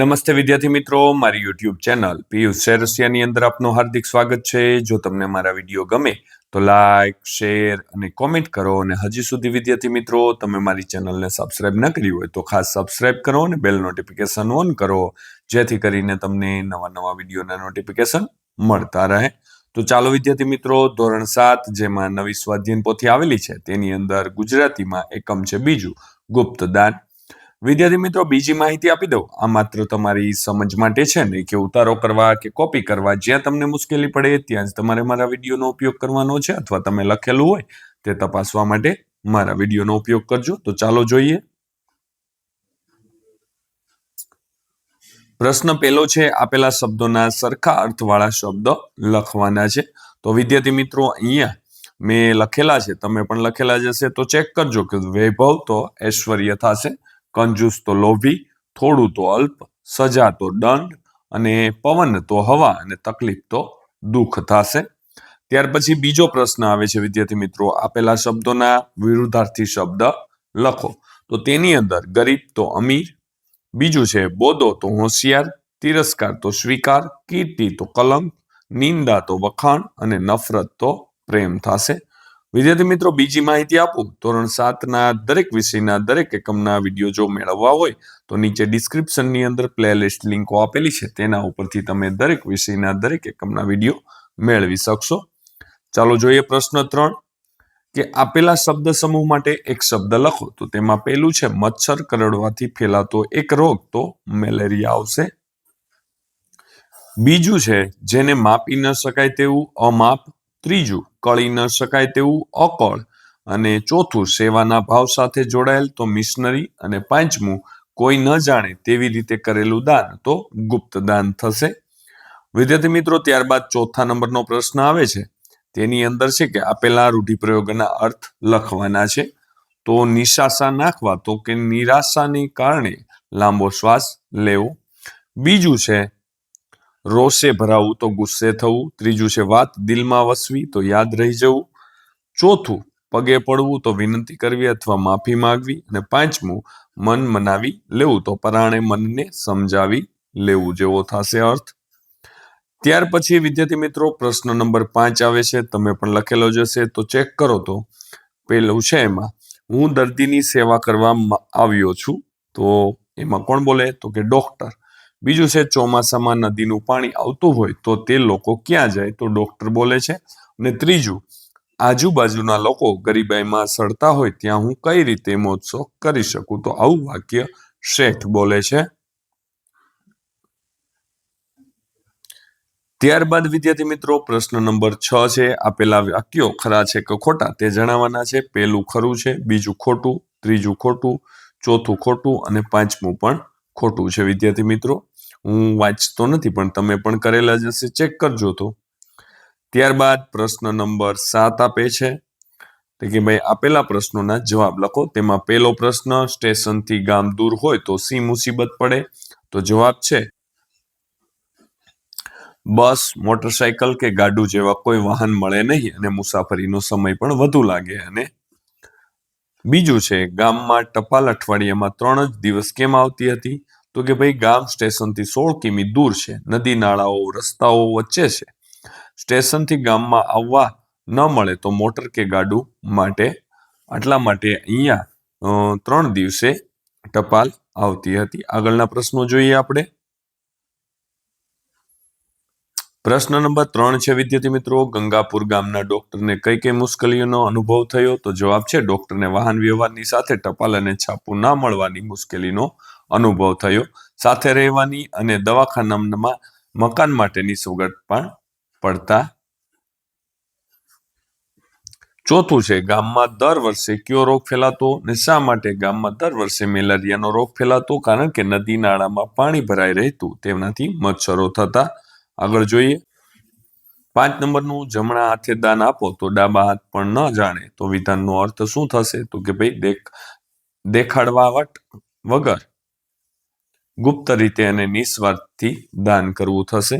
નમસ્તે વિદ્યાર્થી મિત્રો, મારી યુટ્યુબ ચેનલ પિયુષ શેરસિયાની અંદર આપનું હાર્દિક સ્વાગત છે. જો તમને મારા વીડિયો ગમે તો લાઈક શેર અને કોમેન્ટ કરો અને હજી સુધી વિદ્યાર્થી મિત્રો, તમે મારી ચેનલને સબસ્ક્રાઇબ ન કરી હોય તો ખાસ સબસ્ક્રાઇબ કરો અને બેલ નોટિફિકેશન ઓન કરો, જેથી કરીને તમને નવા નવા વિડીયોના નોટિફિકેશન મળતા રહે. તો ચાલો વિદ્યાર્થી મિત્રો, ધોરણ સાત જેમાં નવી સ્વાધ્યાયન પોથી આવેલી છે. તેની અંદર ગુજરાતીમાં એકમ છે બીજું ગુપ્તદાન. વિદ્યાર્થી મિત્રો, બીજી માહિતી આપી દઉં. આ માત્ર તમારી સમજ માટે છે ને કે ઉતારો કરવા કે કોપી કરવા જ્યાં તમને મુશ્કેલી પડે ત્યાં જ તમારે મારા વિડીયોનો ઉપયોગ કરવાનો છે અથવા તમે લખેલું હોય તે તપાસવા માટે મારા વિડીયોનો ઉપયોગ કરજો. તો ચાલો જોઈએ. પ્રશ્ન પહેલો છે, આપેલા શબ્દોના સરખા અર્થવાળા શબ્દ લખવાના છે. તો વિદ્યાર્થી મિત્રો, અહીંયા મેં લખેલા છે. તમે પણ લખેલા જશે તો ચેક કરજો કે વૈભવ તો ઐશ્વર્ય થશે. કંજૂસ તો લોભી, થોડું તો અલ્પ, સજા તો દંડ અને પવન તો હવા અને તકલીફ તો દુઃખ થશે. ત્યાર પછી બીજો પ્રશ્ન આવે છે, વિદ્યાર્થી મિત્રો, આપેલા શબ્દોના વિરુદ્ધાર્થી શબ્દ લખો. તો તેની અંદર ગરીબ તો અમીર, બીજું છે બોધો તો હોશિયાર, તિરસ્કાર તો સ્વીકાર, કીર્તિ તો કલંક, નિંદા તો વખાણ અને નફરત તો પ્રેમ થશે. વિદ્યાર્થી મિત્રો, બીજી માહિતી આપું. ધોરણ સાતના દરેક વિષયના દરેક એકમના વીડિયો જો મેળવવા હોય, તો નીચે ડિસ્ક્રિપ્શનની અંદર પ્લેલિસ્ટ લિંકો આપેલી છે. તેના ઉપરથી તમે દરેક વિષયના દરેક એકમના વીડિયો મેળવી શકશો. ચાલો જોઈએ પ્રશ્ન ત્રણ, કે આપેલા શબ્દ સમૂહ માટે એક શબ્દ લખો. તો તેમાં પહેલું છે, મચ્છર કરડવાથી ફેલાતો એક રોગ, તો મેલેરિયા આવશે. બીજું છે, જેને માપી ન શકાય તેવું અમાપ ત્રીજું, કળી ન શકાય તેવું અકળ અને ચોથું, સેવાના ભાવ સાથે જોડાયેલ તો મિશનરી અને પાંચમું, કોઈ ન જાણે તેવી રીતે કરેલું દાન તો ગુપ્ત દાન થશે. વિદ્યાર્થી મિત્રો, ત્યારબાદ ચોથા નંબરનો પ્રશ્ન આવે છે. તેની અંદર છે કે આપેલા રૂઢિપ્રયોગના અર્થ લખવાના છે. તો નિશાસા નાખવા તો કે નિરાશાને કારણે લાંબો શ્વાસ લેવો. બીજું છે રોષે ભરાવું તો ગુસ્સે થવું, ત્રીજું છે વાત દિલમાં વસવી તો યાદ રહી જવું, ચોથું પગે પડવું તો વિનંતી કરવી અથવા માફી માંગવી, અને પાંચમું મન મનાવી લેવું તો પરાણે મનને સમજાવી લેવું, જેવો થશે અર્થ. ત્યાર પછી વિદ્યાર્થી મિત્રો પ્રશ્ન નંબર પાંચ આવે છે, તમે પણ લખેલો જશે તો ચેક કરો તો પેલું છે એમાં, હું દર્દીની સેવા કરવા આવ્યો છું, તો એમાં કોણ બોલે? તો કે ડોક્ટર. બીજું છે, ચોમાસામાં નદીનું પાણી આવતું હોય તો તે લોકો ક્યાં જાય તો ડૉક્ટર બોલે છે. અને ત્રીજું, આજુબાજુના લોકો ગરીબાઈમાં સડતા હોય ત્યાં હું કઈ રીતે મોજશોખ કરી શકું? તો આવું વાક્ય શેઠ બોલે છે. ત્યારબાદ, વિદ્યાર્થી મિત્રો, પ્રશ્ન નંબર છ છે. આપેલા વાક્યો ખરા છે કે ખોટા તે જણાવવાના છે. પહેલું ખરું છે, બીજું ખોટું, ત્રીજું ખોટું, ચોથું ખોટું અને પાંચમું પણ ખોટું છે. વિદ્યાર્થી મિત્રો હું વાંચતો નથી, પણ તમે પણ કરેલા જ હશે ચેક કરજો તો. ત્યારબાદ પ્રશ્ન નંબર સાત આપે છે કે ભાઈ આપેલા પ્રશ્નોના જવાબ લખો. તેમાં પહેલો પ્રશ્ન, સ્ટેશનથી ગામ દૂર હોય તો સી મુસીબત પડે? તો જવાબ છે, બસ, મોટરસાયકલ કે ગાડું જેવા કોઈ વાહન મળે નહીં અને મુસાફરીનો સમય પણ વધુ લાગે અને બીજું છે, ગામમાં ટપાલ અઠવાડિયામાં ત્રણ જ દિવસ કેમ આવતી હતી? તો કે ભાઈ ગામ સ્ટેશનથી સોળ કિમી દૂર છે. નદી, નાળાઓ, રસ્તાઓ વચ્ચે છે. સ્ટેશનથી ગામમાં આવવા ન મળે તો મોટર કે ગાડું માટે આટલા માટે અહીંયા ત્રણ દિવસે ટપાલ આવતી હતી. આગળના પ્રશ્નો જોઈએ આપણે. પ્રશ્ન નંબર ત્રણ છે, વિદ્યાર્થી મિત્રો. ગંગાપુર ગામના ડોક્ટરને કઈ કઈ મુશ્કેલીઓનો અનુભવ થયો? તો જવાબ છે, ડોક્ટરને વાહન વ્યવહારની સાથે ટપાલ અને છાપું ના મળવાની મુશ્કેલીનો અનુભવ થયો. સાથે રહેવાની અને દવાખાનામાં મકાન માટેની સવગત પણ પડતા. ચોથું છે, ગામમાં દર વર્ષે કયો રોગ ફેલાતો ને શા માટે ગામમાં દર વર્ષે મેલેરિયાનો રોગ ફેલાતો? કારણ કે નદી નાળામાં પાણી ભરાઈ રહેતું, તેનાથી મચ્છરો થતા. આગળ જોઈએ. પાંચ નંબરનું, જમણા હાથે દાન આપો તો ડાબા હાથ પણ ન જાણે. તો વિધાનનો અર્થ શું થશે? તો કે ભાઈ દેખ, દેખાડવાવટ વગર. ગુપ્ત રીતે અને નિસ્વાર્થથી દાન કરવું થશે.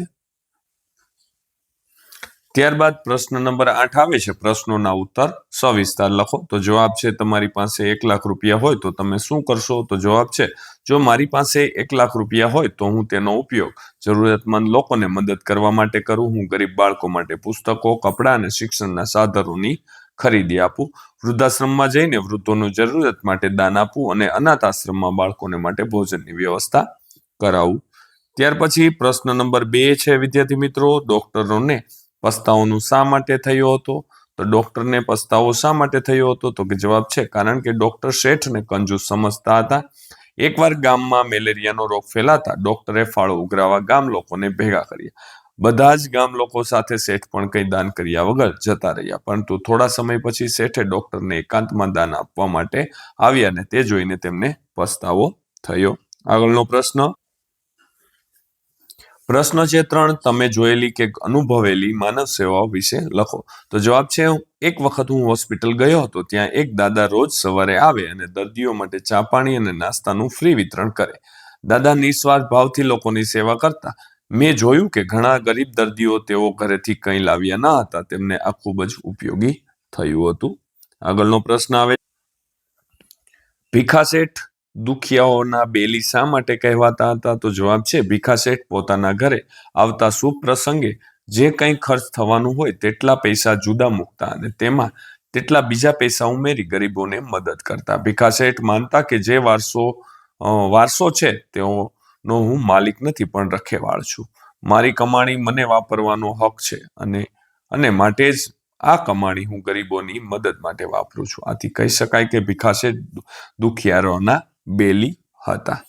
ત્યારબાદ પ્રશ્ન નંબર આઠ આવે છે. પ્રશ્નોના ઉત્તર સવિસ્તાર લખો. તો જવાબ છે, તમારી પાસે એક લાખ રૂપિયા હોય તો તમે શું કરશો? તો જવાબ છે, જો મારી પાસે એક લાખ રૂપિયા હોય તો હું તેનો ઉપયોગ જરૂરિયાતમંદ લોકોને મદદ કરવા માટે કરું. હું ગરીબ બાળકો માટે પુસ્તકો, કપડાં અને શિક્ષણના સાધનોની ખરીદી આપું. વૃદ્ધાશ્રમમાં જઈને વૃદ્ધોનું જરૂરિયાત માટે દાન આપવું અને અનાથ આશ્રમમાં બાળકોને માટે ભોજનની વ્યવસ્થા કરાવું. ત્યાર પછી પ્રશ્ન નંબર બે છે, વિદ્યાર્થી મિત્રો. ડોક્ટરોને પસ્તાવોનું શા માટે થયો હતો? તો ડોક્ટરને પસ્તાવો શા માટે થયો હતો? તો કે જવાબ છે, કારણ કે ડોક્ટર શેઠને કંજૂસ સમજતા હતા. એકવાર ગામમાં મેલેરિયાનો રોગ ફેલાતા ડોક્ટરે ફાળો ઉઘરાવા ગામ લોકોને ભેગા કર્યા. બધા જ ગામ લોકો સાથે શેઠ પણ કંઈ દાન કર્યા વગર જતા રહ્યા. પરંતુ થોડા સમય પછી શેઠે ડોક્ટરને એકાંતમાં દાન આપવા માટે આવ્યા ને તે જોઈને તેમને પસ્તાવો થયો. આગળનો પ્રશ્ન. પ્રશ્ન છે ત્રણ, તમે જોયેલી કે અનુભવેલી માનવ સેવાઓ વિશે લખો. તો જવાબ છે એક વખત હું હોસ્પિટલ ગયો હતો, ત્યાં એક દાદા રોજ સવારે આવે અને દર્દીઓ માટે ચા પાણી અને નાસ્તાનું ફ્રી વિતરણ કરે. દાદા નિસ્વાર્થ ભાવથી લોકોની સેવા કરતા. મેં જોયું કે ઘણા ગરીબ દર્દીઓ તેઓ ઘરેથી કંઈ લાવ્યા ન હતા. તેમને આ ખૂબ જ ઉપયોગી થયું હતું. આગળનો પ્રશ્ન આવે ભીખા શેઠ દુખિયાઓના બેલી શા માટે કહેવાતા હતા? તો જવાબ છે, ભીખા શેઠ પોતાના ઘરે આવતા શુભ પ્રસંગે જે કંઈ ખર્ચ થવાનું હોય તેટલા પૈસા જુદા મૂકતા અને તેમાં તેટલા બીજા પૈસા ઉમેરી ગરીબોને મદદ કરતા. ભીખા શેઠ માનતા કે જે વારસો વારસો છે તેઓનો હું માલિક નથી, પણ રખેવાળ છું. મારી કમાણી મને વાપરવાનો હક છે અને અને માટે જ આ કમાણી હું ગરીબોની મદદ માટે વાપરું છું. આથી કહી શકાય કે ભિખાશે દુખિયારોના બેલી હતા.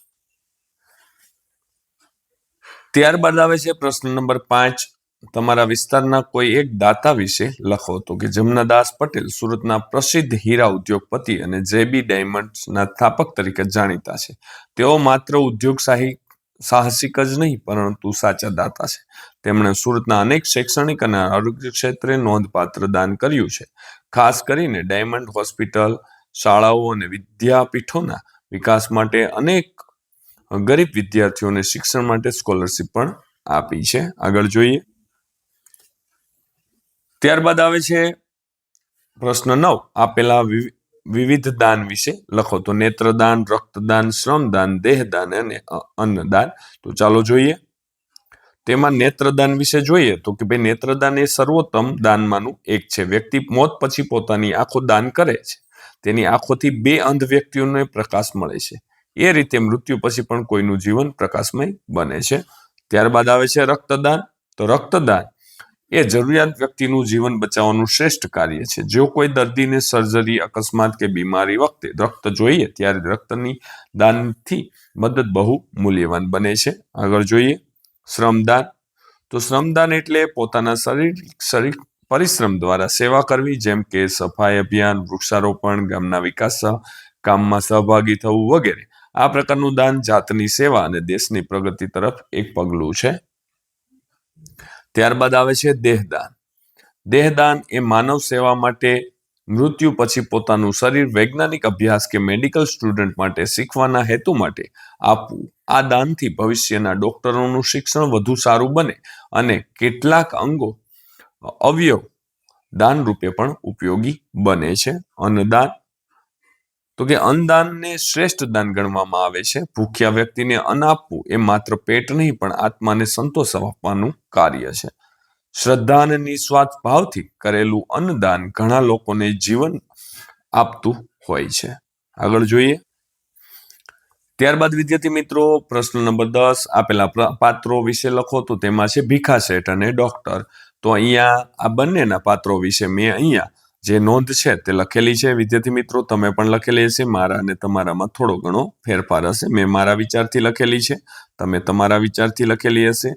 ત્યારબાદ આવે છે પ્રશ્ન નંબર પાંચ. તમારા વિસ્તારના કોઈ એક દાતા વિશે લખો તો કે જમનાદાસ પટેલ સુરતના પ્રસિદ્ધ હીરા ઉદ્યોગપતિ અને જેબી ડાયમંડ્સના સ્થાપક તરીકે જાણીતા છે. તેઓ માત્ર ઉદ્યોગશાહી સાહસિક જ નહીં, પરંતુ સાચા દાતા છે. તેમણે સુરતના અનેક શૈક્ષણિક અને આરોગ્ય ક્ષેત્રે નોંધપાત્ર દાન કર્યું છે. ખાસ કરીને ડાયમંડ હોસ્પિટલ, શાળાઓ અને વિદ્યાપીઠોના વિકાસ માટે અનેક ગરીબ વિદ્યાર્થીઓને શિક્ષણ માટે સ્કોલરશિપ પણ આપી છે. આગળ જોઈએ. ત્યારબાદ આવે છે પ્રશ્ન નવ. આપેલા વિવિધ દાન વિશે લખો. તો નેત્રદાન, રક્તદાન, શ્રમદાન, દેહદાન અને અન્નદાન. તો ચાલો જોઈએ. તેમાં નેત્રદાન વિશે જોઈએ તો કે ભાઈ નેત્રદાન એ સર્વોત્તમ દાનમાંનું એક છે. વ્યક્તિ મોત પછી પોતાની આંખો દાન કરે છે. તેની આંખોથી બે અંધ વ્યક્તિઓને પ્રકાશ મળે છે. એ રીતે મૃત્યુ પછી પણ કોઈનું જીવન પ્રકાશમય બને છે. ત્યારબાદ આવે છે રક્તદાન. તો રક્તદાન એ જરૂરિયાત વ્યક્તિનું જીવન બચાવવાનું શ્રેષ્ઠ કાર્ય છે. જો કોઈ દર્દીને સર્જરી અકસ્માત કે બીમારી વખતે રક્ત જોઈએ, ત્યારે રક્તની દાનથી મદદ બહુ મૂલ્યવાન બને છે. આગળ જોઈએ, શ્રમદાન. તો શ્રમદાન એટલે પોતાના શરીર શરીર પરિશ્રમ દ્વારા સેવા કરવી, જેમ કે સફાઈ અભિયાન, વૃક્ષારોપણ, ગામના વિકાસ કામમાં સહભાગી થવું વગેરે. આ પ્રકારનું દાન જાતની સેવા અને દેશની પ્રગતિ તરફ એક પગલું છે. ત્યારબાદ આવે છે દેહદાન. દેહદાન એ માનવ સેવા માટે મૃત્યુ પછી પોતાનું શરીર વૈજ્ઞાનિક અભ્યાસ કે મેડિકલ સ્ટુડન્ટ માટે શીખવાના હેતુ માટે આપવું. આ દાનથી ભવિષ્યના ડોક્ટરોનું શિક્ષણ વધુ સારું બને અને કેટલાક અંગો અવયવ દાન રૂપે પણ ઉપયોગી બને છે. અન્નદાન તો કે અન્નદાનને શ્રેષ્ઠ દાન ગણવામાં આવે છે. ભૂખ્યા વ્યક્તિને અન્ન આપવું એ માત્ર પેટ નહીં, પણ આત્માને સંતોષ આપવાનું કાર્ય છે. શ્રદ્ધા અને નિસ્વાર્થ ભાવથી કરેલું અન્નદાન ઘણા લોકોને જીવન આપતું હોય છે. આગળ જોઈએ. ત્યારબાદ વિદ્યાર્થી મિત્રો, પ્રશ્ન નંબર દસ, આપેલા પાત્રો વિશે લખો તો તેમાં છે ભીખા શેઠ અને ડોક્ટર. તો અહીંયા આ બંનેના પાત્રો વિશે મેં અહીંયા જે નોંધ છે તે લખેલી છે. વિદ્યાર્થી મિત્રો, તમે પણ લખેલી હશે. મારા અને તમારામાં થોડો ઘણો ફેરફાર હશે. મેં મારા વિચારથી લખેલી છે. તમે તમારા વિચારથી લખેલી હશે.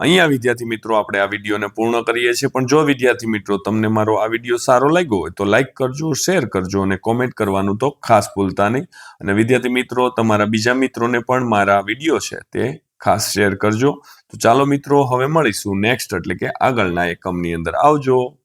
અહીંયા વિદ્યાર્થી મિત્રો, આપણે આ વિડીયોને પૂર્ણ કરીએ છીએ. પણ જો વિદ્યાર્થી મિત્રો, તમને મારો આ વીડિયો સારો લાગ્યો હોય, તો લાઈક કરજો, શેર કરજો અને કોમેન્ટ કરવાનું તો ખાસ ભૂલતા નહીં. અને વિદ્યાર્થી મિત્રો, તમારા બીજા મિત્રોને પણ મારા વીડિયો છે તે ખાસ શેર કરજો. તો ચાલો મિત્રો, હવે મળીશું નેક્સ્ટ, એટલે કે આગળના એકમની અંદર. આવજો.